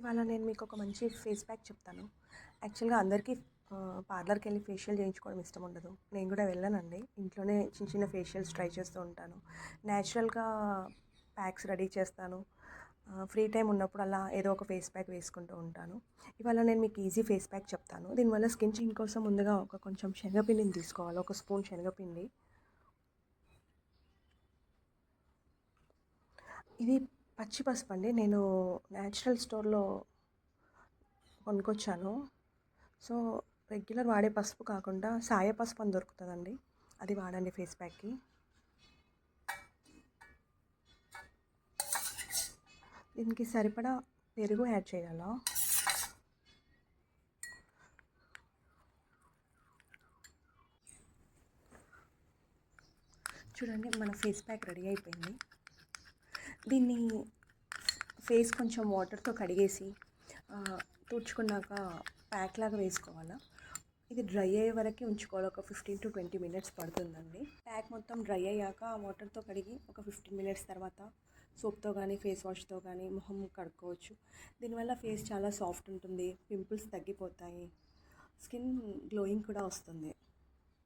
ఇవాళ నేను మీకు ఒక మంచి ఫేస్ ప్యాక్ చెప్తాను. యాక్చువల్గా అందరికీ పార్లర్కి వెళ్ళి ఫేషియల్ చేయించుకోవడం ఇష్టం ఉండదు. నేను కూడా వెళ్ళానండి. ఇంట్లోనే చిన్న చిన్న ఫేషియల్స్ ట్రై చేస్తూ ఉంటాను. న్యాచురల్గా ప్యాక్స్ రెడీ చేస్తాను. ఫ్రీ టైం ఉన్నప్పుడు అలా ఏదో ఒక ఫేస్ ప్యాక్ వేసుకుంటూ ఉంటాను. ఇవాళ నేను మీకు ఈజీ ఫేస్ ప్యాక్ చెప్తాను. దీనివల్ల స్కిన్ చిన్ కోసం ముందుగా ఒక కొంచెం శనగపిండిని తీసుకోవాలి. ఒక స్పూన్ శనగపిండి. ఇది పచ్చి పసుపు అండి. నేను న్యాచురల్ స్టోర్లో కొనుక్కొచ్చాను. సో రెగ్యులర్ వాడే పసుపు కాకుండా సాయ పసుపు అని దొరుకుతుందండి. అది వాడండి ఫేస్ ప్యాక్కి. దీనికి సరిపడా పెరుగు యాడ్ చేయాలా? చూడండి మన ఫేస్ ప్యాక్ రెడీ అయిపోయింది. దీన్ని ఫేస్ కొంచెం వాటర్తో కడిగేసి తుడుచుకున్నాక ప్యాక్ లాగా వేసుకోవాలా? ఇది డ్రై అయ్యే వరకు ఉంచుకోవాలి. ఒక ఫిఫ్టీన్ టు ట్వంటీ మినిట్స్ పడుతుందండి. ప్యాక్ మొత్తం డ్రై అయ్యాక వాటర్తో కడిగి ఒక ఫిఫ్టీన్ మినిట్స్ తర్వాత సోప్తో కానీ ఫేస్ వాష్తో కానీ మొహం కడుక్కోవచ్చు. దీనివల్ల ఫేస్ చాలా సాఫ్ట్ ఉంటుంది. పింపుల్స్ తగ్గిపోతాయి. స్కిన్ గ్లోయింగ్ కూడా వస్తుంది.